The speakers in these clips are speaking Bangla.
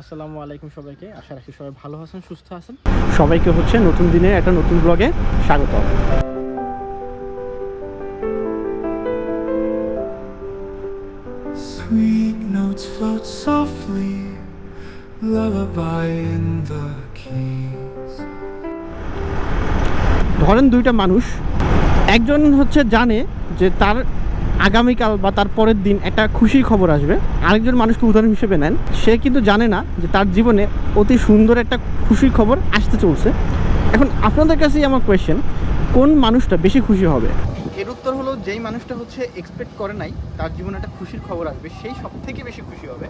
আসসালামু আলাইকুম সবাইকে। আশা রাখি সবাই ভালো আছেন সুস্থ আছেন। সবাইকে হচ্ছে নতুন দিনে একটা নতুন ব্লগে স্বাগত। Sweet notes float softly, lullaby in the keys. ধরেন দুইটা মানুষ একজন হচ্ছে জানে যে তার আগামীকাল বা তার পরের দিন একটা খুশির খবর আসবে। আরেকজন মানুষকে উদাহরণ হিসেবে নেন। সে কিন্তু জানে না যে তার জীবনে অতি সুন্দর একটা খুশির খবর আসতে চলছে। এখন আপনাদের কাছেই আমার কোয়েশ্চেন কোন মানুষটা বেশি খুশি হবে? এর উত্তর হলো, যেই মানুষটা হচ্ছে এক্সপেক্ট করে নাই তার জীবনে একটা খুশির খবর আসবে, সেই সব থেকে বেশি খুশি হবে।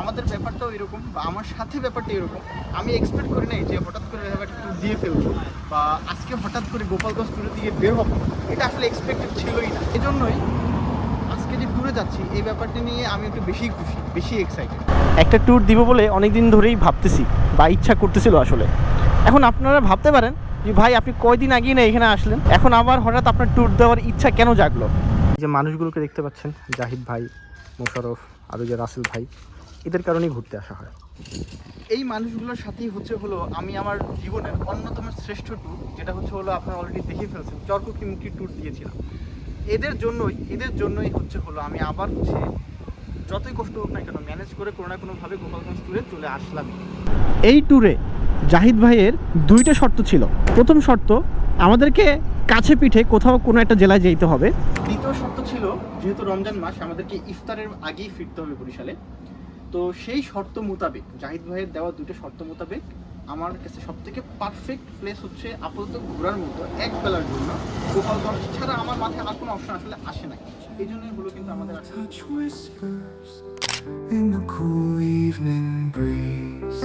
আমাদের ব্যাপারটাও এরকম বা আমার সাথে ব্যাপারটা এরকম। আমি এক্সপেক্ট করি নাই যে হঠাৎ করে ট্যুর দিয়ে ফেলব বা আজকে হঠাৎ করে গোপালগঞ্জ ট্যুরে দিয়ে বের হব। এটা আসলে এক্সপেক্টেড ছিলই না। এজন্যই ট্যুরে যাচ্ছি এই ব্যাপারটা নিয়ে আমি একটু বেশি খুশি বেশি এক্সাইটেড একটা ট্যুর দিব বলে অনেক দিন ধরেই ভাবতেছি বা ইচ্ছা করতেছিল আসলে। এখন আপনারা ভাবতে পারেন যে ভাই আপনি কয়দিন আগেই না এখানে আসলেন? এখন আবার হঠাৎ আপনার ট্যুর দেওয়ার ইচ্ছা কেন জাগলো? যে মানুষগুলোকে দেখতে পাচ্ছেন জাহিদ ভাই মোশারফ আর ওই যে রাসেল ভাই এদের কারণেই ঘুরতে আসা হয়। এই মানুষগুলোর সাথেই হচ্ছে হলো আমি আমার জীবনের অন্যতম শ্রেষ্ঠ ট্যুর যেটা হচ্ছে হলো আপনারা অলরেডি দেখে ফেলছেন চর্ককিমুখী ট্যুর দিয়েছিলাম। এদের জন্যই এদের জন্যই হচ্ছে হলো আমি আবার হচ্ছে যতই কষ্ট হোক না কেন ম্যানেজ করে কোনো না কোনোভাবে গোপালগঞ্জ ট্যুরে চলে আসলাম। এই ট্যুরে জাহিদ ভাইয়ের দুইটা শর্ত ছিল। প্রথম শর্ত আমাদেরকে কাছে পিঠে কোথাও কোনো একটা জেলায় যেতে হবে। দ্বিতীয় শর্ত ছিল যেহেতু রমজান মাস আমাদেরকে ইফতারের আগেই ফিরতে হবে বরিশালে। তো সেই শর্ত মোতাবেক জাহিদ ভাইয়ের দেওয়া দুটো শর্ত মোতাবেক আমার কাছে সব থেকে পারফেক্ট প্লেস হচ্ছে আপাতত ঘোরার মতো এক বেলার জন্য গোপালগঞ্জ ছাড়া আমার মাথায় আর কোনো অপশন আসলে আসে না এই জন্যই হলো কিন্তু আমাদের in the cool evening breeze.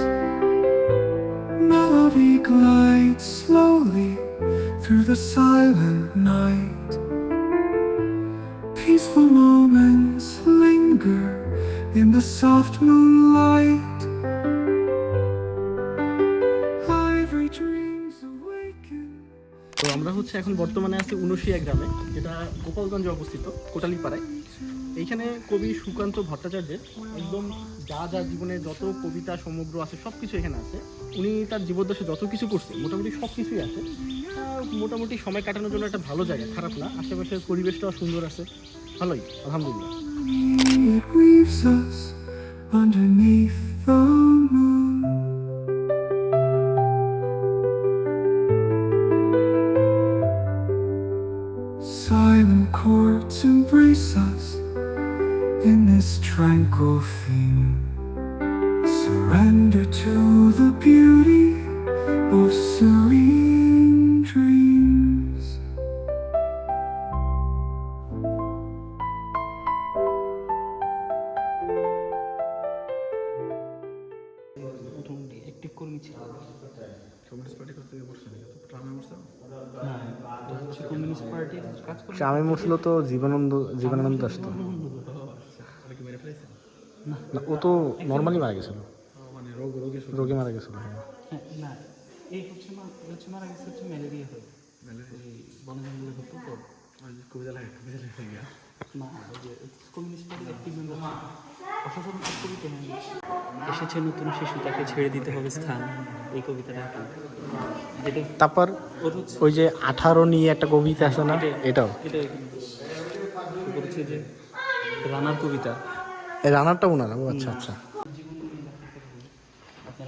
Melody glides slowly through the silent night. Peaceful moments linger in the soft moonlight. তো আমরা হচ্ছে এখন বর্তমানে আছি উনশিয়া গ্রামে, যেটা গোপালগঞ্জে অবস্থিত, কোটালীপাড়ায়। এইখানে কবি সুকান্ত ভট্টাচার্যের একদম যা যা জীবনে যত কবিতা সমগ্র আছে সব কিছু এখানে আছে। উনি তার জীবদ্দশে যত কিছু করছে, মোটামুটি সব কিছুই আছে মোটামুটি সময় কাটানোর জন্য একটা ভালো জায়গা, খারাপ না। আশেপাশের পরিবেশটাও সুন্দর আছে। ভালোই, আলহামদুলিল্লাহ. Tranquil theme. Surrender to the beauty of serene dreams. Active কর্মী ছিল কমিউনিস্ট পার্টি করতে গিয়ে ট্রামে মুসলো তো জীবনানন্দ জীবনানন্দ আসতো না ও তো নর্মালি মারা গেছিল। মানে রোগ রোগে রোগে মারা গেছিল হ্যাঁ, না এই হচ্ছে হচ্ছে মারা গেছে হচ্ছে ম্যালেরিয়া হয়ে। ওই বন জঙ্গলে হতো তো। কবিতা লাগে কবিতা লাগে গিয়া। না ওই যে কমিউনিস্ট পার্টির একটি মেম্বার অসাধারণ কবিতা এসেছে নতুন শিশু তাকে ছেড়ে দিতে হবে স্থান। এই কবিতাটা যেটা তারপর ওই যে আঠারো নিয়ে একটা কবিতা আছে না এটাও। এটা হচ্ছে যে রানার কবিতা। রানারটা ওনার ও আচ্ছা আচ্ছা।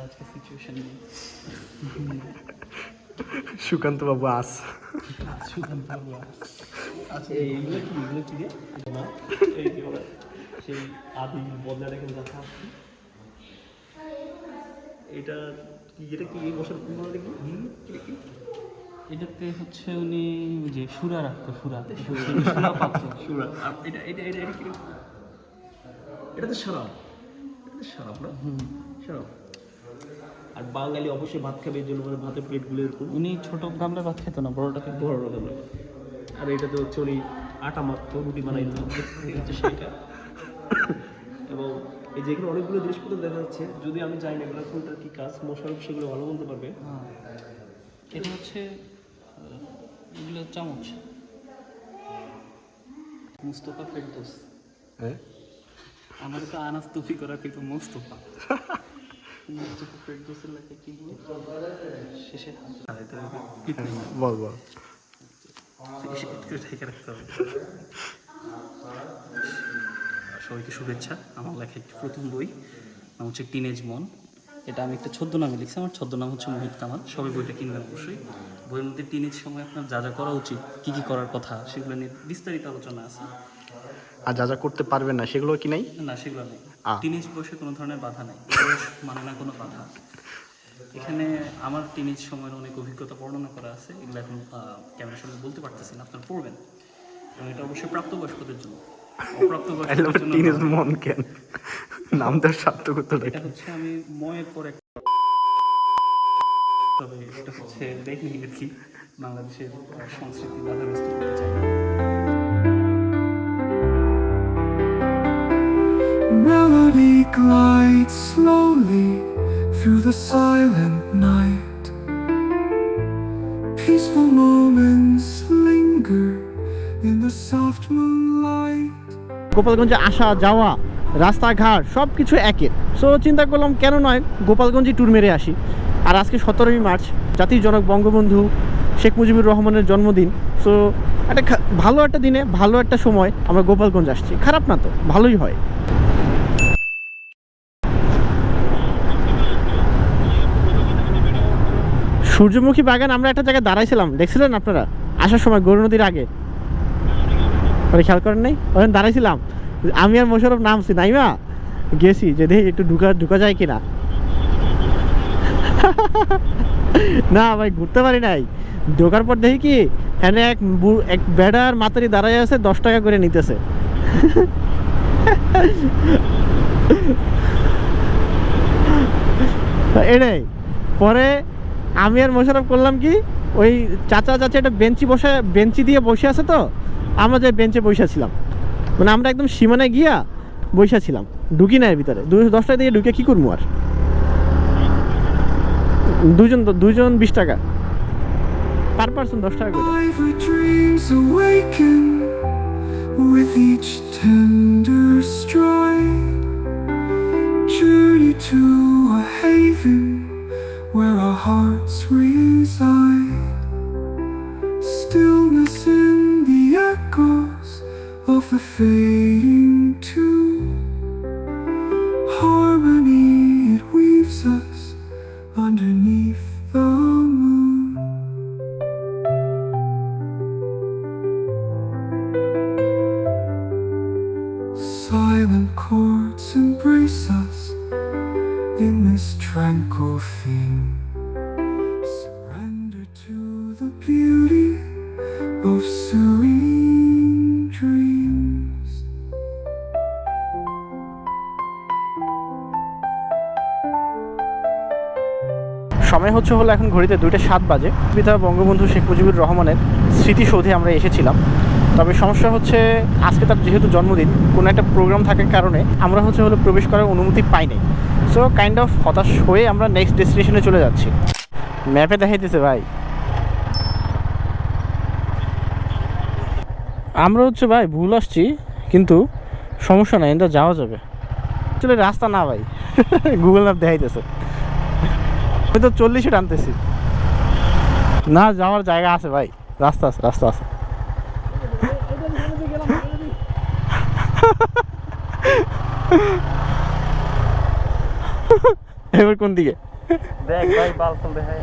আজকে সিচুয়েশন নেই। সুকান্ত বাবু আস। আচ্ছা এইগুলো কি এগুলো কি রে? না এই যে ওরা সেই আদি বদলাটা কিন্তু দেখা এটা কি এটা কি এই বছর কোন দেখি এটাতে হচ্ছে উনি যে সুরা রাখতো সুরা। সুরা। পাত্র। সুরা। এটা এটা এটা এটা কি? এটা তো শারাপ এটা তো শারাপ না? শারাপ আর বাঙালি অবশ্যই ভাত খাবে এর জন্য মানে ভাতের প্লেটগুলো এরকম। উনি ছোট গামলা ভাত খেতো না বড়টাকে বড় রকম আর এটা তো হচ্ছে উনি আটা মাখতো রুটি বানাইতো। এই হচ্ছে সেইটা। এবং এই যে এখানে অনেকগুলো জিনিসপত্র দেখা যাচ্ছে যদি আমি জানি না এগুলো কোনটার কি কাজ মোশারফ সেগুলো ভালো বলতে পারবে। হ্যাঁ। এটা হচ্ছে এগুলো চামচ। মুস্তফা ফেরদোস। হ্যাঁ? আমার তো আনাস তুফি করা কিন্তু মুস্তফা। বল বল। সবাইকে শুভেচ্ছা। আমার লেখা একটি প্রথম বই নাম হচ্ছে টিনেজ মন এটা আমি একটা ছদ্মনামে লিখছি আমার ছদ্মনাম হচ্ছে মোহিত কামাল সবাই বইটা কিনবেন অবশ্যই। বইয়ের মধ্যে টিনেজ সময় আপনার যা যা করা উচিত কী কী করার কথা সেগুলো নিয়ে বিস্তারিত আলোচনা আছে। আর যা যা করতে পারবেন না সেগুলো কি নাই? না সেগুলো নেই। টিনেজ বয়সে কোনো ধরনের বাধা নেই। বয়স মানে না কোনো বাধা। এখানে আমার টিনেজ সময়ের অনেক অভিজ্ঞতা বর্ণনা করা আছে। এগুলো এখন ক্যামেরার সামনে বলতে পারতেছি না আপনার পড়বেন। এবং এটা অবশ্যই প্রাপ্তবয়স্কদের জন্য। টিনেজ। মন কেন? নামটার সার্থকতা এটা হচ্ছে আমি ময়ের পর একটা তবে এটা হচ্ছে দেখি আর কি। বাংলাদেশের সংস্কৃতি বাধাগ্রস্ত করতে চাই glides slowly through the silent night. Peaceful moments linger in the soft moonlight. গোপালগঞ্জে আসা, যাওয়া, রাস্তাঘাট সব কিছু একের। সো, চিন্তা করলাম কেন নয় গোপালগঞ্জে ট্যুর মেরে আসি। আর আজকে সতেরোই মার্চ, জাতির জনক বঙ্গবন্ধু শেখ মুজিবুর রহমানের জন্মদিন। সো, একটা ভালো একটা দিনে, ভালো একটা সময় আমরা গোপালগঞ্জ আসছি। খারাপ না তো, ভালোই হয়। সূর্যমুখী বাগান আমরা একটা জায়গায় দাঁড়াইছিলাম, দেখছিলেন আপনারা? আসার সময় গরু নদীর আগে। ওরা খেয়াল করেন নাই? ওখানে দাঁড়াইছিলাম। আমি আর মোশারফ নামছি। নাইমা, গেছি, যে দেখি একটু ঢুকা ঢুকা যায় কিনা। না ভাই, ঘুরতে পারি নাই। ঢোকার পর দেখি কি হ্যাঁ এক এক বেড়ার মাতারি দাঁড়ায় আছে, দশ টাকা করে নিতেছে। এটাই। পরে আমি আর মোশারফ করলাম কি? ওই চাচা চাচা একটা বেঞ্চি বসে, বেঞ্চি দিয়ে বসে আছে তো, আমরা যে বেঞ্চে বসেছিলাম মানে আমরা একদম সীমানায় গিয়া বসেছিলাম ঢুকি না এর ভিতরে। দু দশটা দিয়ে ঢুকে কী করব আর? দুজন তো দুজন বিশ টাকা। পার পার্সন দশ টাকা with embrace us in this tranquil theme. Surrender to the beauty of serene dreams. সময় হচ্ছে হলো এখন ঘড়িতে দুইটা সাত বাজে পিতা বঙ্গবন্ধু শেখ মুজিবুর রহমানের স্মৃতিসৌধে আমরা এসেছিলাম তবে সমস্যা হচ্ছে আজকে তার যেহেতু জন্মদিন, কোনো একটা প্রোগ্রাম থাকার কারণে আমরা হচ্ছে হলো প্রবেশ করার অনুমতি পাই নাই সো কাইন্ড অফ হতাশ হয়ে আমরা নেক্সট ডেস্টিনেশনে চলে যাচ্ছি। ম্যাপে দেখাইতেছে ভাই। আমরা হচ্ছে ভাই ভুল আসছি, কিন্তু সমস্যা নাই এটা যাওয়া যাবে। আসলে রাস্তা না ভাই গুগল ম্যাপ দেখাইতেছে। আমি তো চল্লিশে টানতেছি। না, যাওয়ার জায়গা আছে ভাই, রাস্তা আছে রাস্তা আছে। এবার কোন দিকে? দেখ ভাই বালফল দেখায়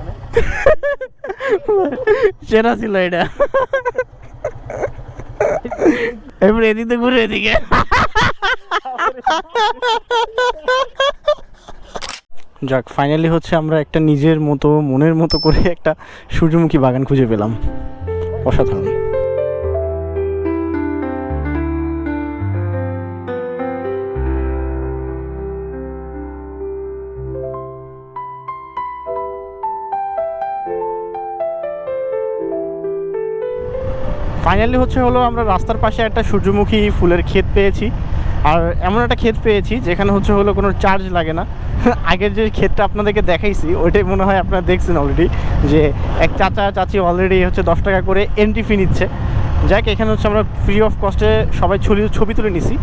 সেরা ছিল এটা। এবার এদিকে ঘুরে এদিকে। যাক ফাইনালি হচ্ছে আমরা একটা নিজের মতো মনের মতো করে একটা সূর্যমুখী বাগান খুঁজে পেলাম। অসাধারণ। ফাইনালি হচ্ছে হলো আমরা রাস্তার পাশে একটা সূর্যমুখী ফুলের ক্ষেত পেয়েছি। আর এমন একটা ক্ষেত পেয়েছি যেখানে হচ্ছে হলো কোনো চার্জ লাগে না। আগের যে ক্ষেতটা আপনাদেরকে দেখাইছি, ওইটাই মনে হয় আপনারা দেখছেন অলরেডি যে এক চাচা চাচি অলরেডি হচ্ছে দশ টাকা করে এন্ট্রি ফি নিচ্ছে। যাক, এখানে হচ্ছে আমরা ফ্রি অফ কস্টে সবাই ছবি ছবি তুলে নিছি।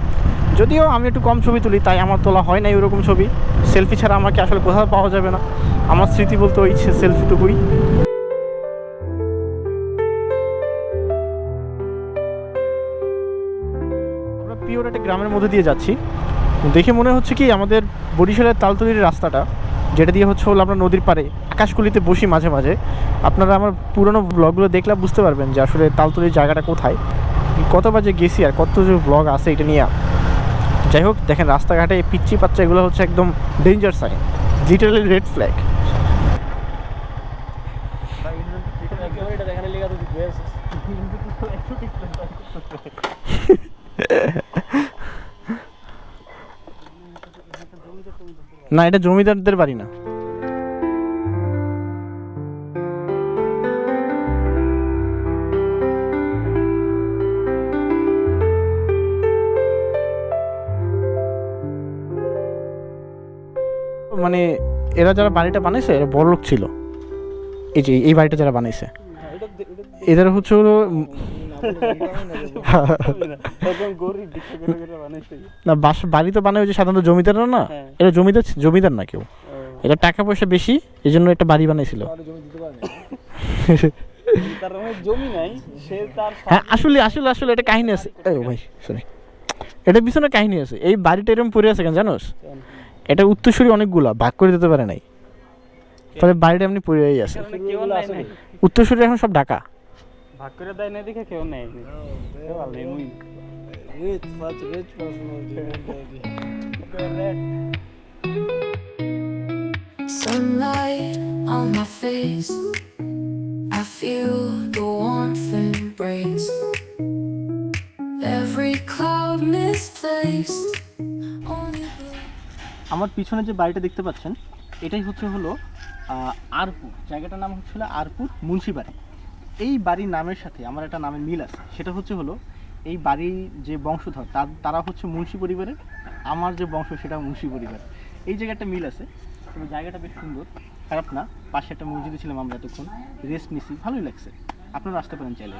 যদিও আমি একটু কম ছবি তুলি, তাই আমার তোলা হয় না এরকম ছবি। সেলফি ছাড়া আমাকে আসলে কোথাও পাওয়া যাবে না। আমার স্মৃতি বলতে ওই সেলফিটুকুই গ্রামের মধ্যে দিয়ে যাচ্ছি। দেখে মনে হচ্ছে কি আমাদের বরিশালের তালতলির রাস্তাটা যেটা দিয়ে হচ্ছে হলো আমরা নদীর পাড়ে আকাশকুলিতে বসি মাঝে মাঝে। আপনারা আমার পুরনো ব্লগগুলো দেখলে বুঝতে পারবেন যে আসলে তালতলির জায়গাটা কোথায়। কত বাজে গেছি আর কত যে ব্লগ আছে এটা নিয়ে। যাই হোক দেখেন রাস্তাঘাটে পিচ্ছি পাচ্চা এগুলো হচ্ছে একদম danger sign literally red flag না এটা জমিদারদের বাড়ি না। মানে এরা যারা বাড়িটা বানাইছে এরা বড় লোক ছিল। এই যে এই বাড়িটা যারা বানাইছে। এদের হচ্ছে হলো না বাস বাড়ি তো বানায় যে সাধারণত জমিদাররা না হ্যাঁ। এটা জমিদার জমিদার না কেউ। এটা টাকা পয়সা বেশি এই জন্য একটা বাড়ি বানাইছিল। মানে জমি নাই সে তার হ্যাঁ আসলে আসলে আসলে এটা কাহিনী আছে। ও ভাই সরি এটা পিছনে কাহিনী আছে। এই বাড়িটা এরকম পড়ে আছে কেন জানোস? এটা উত্তরসূরি অনেকগুলা ভাগ করে দিতে পারে নাই। ফলে বাড়িটা এমনি পড়েই আছে। উত্তরসূরি এখন সব ঢাকা। ভাগ করে দেয় না দেখে কেউ নেয় Sunlight on my face. I feel the warmth embrace. Every cloud misplaced. আমার পিছনে যে বাড়িটা দেখতে পাচ্ছেন এটাই হচ্ছে হলো আরপুর জায়গাটার নাম হচ্ছে হলো আরপুর মুন্সিবাড়ি এই বাড়ির নামের সাথে আমার একটা নামের মিল আছে। সেটা হচ্ছে হলো এই বাড়ির যে বংশধর তার হচ্ছে মুন্সি পরিবারের, আমার যে বংশ সেটা মুন্সি পরিবার এই জায়গাটা মিল আছে। তবে জায়গাটা বেশ সুন্দর, খারাপ না। পাশে একটা মসজিদে ছিলাম আমরা এতক্ষণ রেস্ট নিছি, ভালোই লাগছে। আপনারা আসতে পারেন চাইলে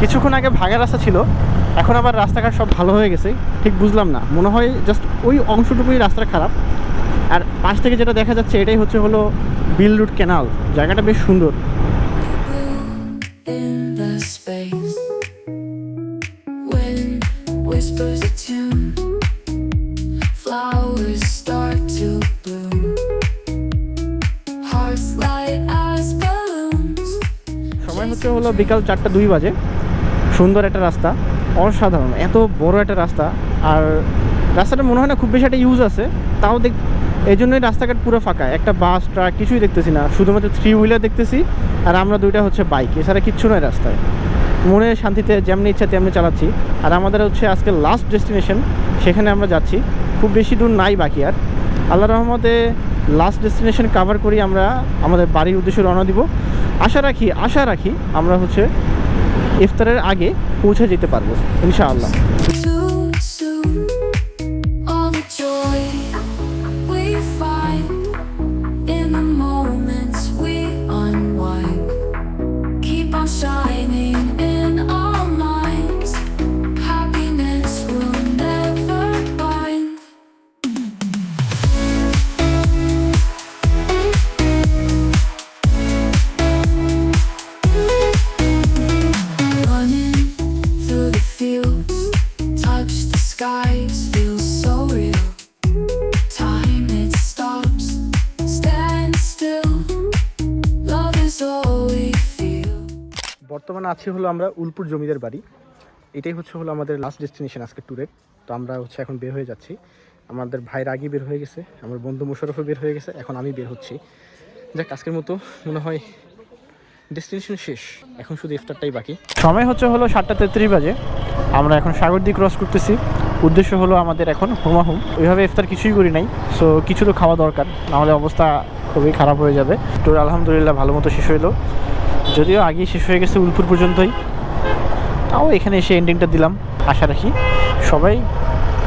কিছুক্ষণ আগে ভাগা রাস্তা ছিল, এখন আবার রাস্তাঘাট সব ভালো হয়ে গেছে, ঠিক বুঝলাম না। মনে হয় জাস্ট ওই অংশটুকুই রাস্তা খারাপ। আর পাশ থেকে যেটা দেখা যাচ্ছে, এটাই হচ্ছে হলো বিল রুট ক্যানাল জায়গাটা বেশ সুন্দর। সময় হচ্ছে হলো বিকাল চারটা দুই বাজে। সুন্দর একটা রাস্তা, অসাধারণ, এত বড় একটা রাস্তা। আর রাস্তাটা মনে হয় না খুব বেশি একটা ইউজ আছে, তাও দেখ এই জন্যই রাস্তাঘাট পুরো ফাঁকা। একটা বাস ট্রাক কিছুই দেখতেছি না। শুধুমাত্র থ্রি হুইলার দেখতেছি। আর আমরা দুইটা হচ্ছে বাইক, এছাড়া কিচ্ছু নয় রাস্তায়। মনে শান্তিতে যেমনি ইচ্ছা তেমনি চালাচ্ছি। আর আমাদের হচ্ছে আজকে লাস্ট ডেস্টিনেশন সেখানে আমরা যাচ্ছি। খুব বেশি দূর নাই বাকি আর। আল্লাহ রহমতে লাস্ট ডেস্টিনেশন কভার করি আমরা, আমাদের বাড়ির উদ্দেশ্যে রওনা দিব। আশা রাখি আশা রাখি আমরা হচ্ছে ইফতারের আগে পৌঁছে যেতে পারব, ইনশাআল্লাহ। বর্তমানে আছি হলো আমরা উলপুর জমিদার বাড়ি। এটাই হচ্ছে হলো আমাদের লাস্ট ডেস্টিনেশন আজকে ট্যুরের তো আমরা হচ্ছে এখন বের হয়ে যাচ্ছি। আমাদের ভাইয়ের আগে বের হয়ে গেছে, আমার বন্ধু মুশারফও বের হয়ে গেছে, এখন আমি বের হচ্ছি। যাক, আজকের মতো মনে হয় ডেস্টিনেশন শেষ। এখন শুধু ইফতারটাই বাকি। সময় হচ্ছে হলো সাতটা তেত্রিশ বাজে। আমরা এখন সাগর দিয়ে ক্রস করতেছি। উদ্দেশ্য হলো আমাদের এখন হুমাহুম। ওইভাবে ইফতার কিছুই করি নাই সো কিছু তো খাওয়া দরকার। নাহলে অবস্থা খুবই খারাপ হয়ে যাবে। তো আলহামদুলিল্লাহ ভালো মতো শেষ হলো যদিও আগেই শেষ হয়ে গেছে উলপুর পর্যন্তই। তাও এখানে এসে এন্ডিংটা দিলাম, আশা রাখি। সবাই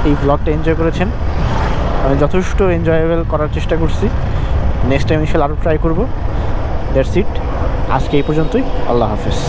এই ব্লগটা এনজয় করেছেন। আমি যথেষ্ট এনজয়েবল করার চেষ্টা করছি। নেক্সট টাইম ইনশাল আরও ট্রাই করব। দ্যাটস ইট আজকে এই পর্যন্তই। আল্লাহ হাফেজ।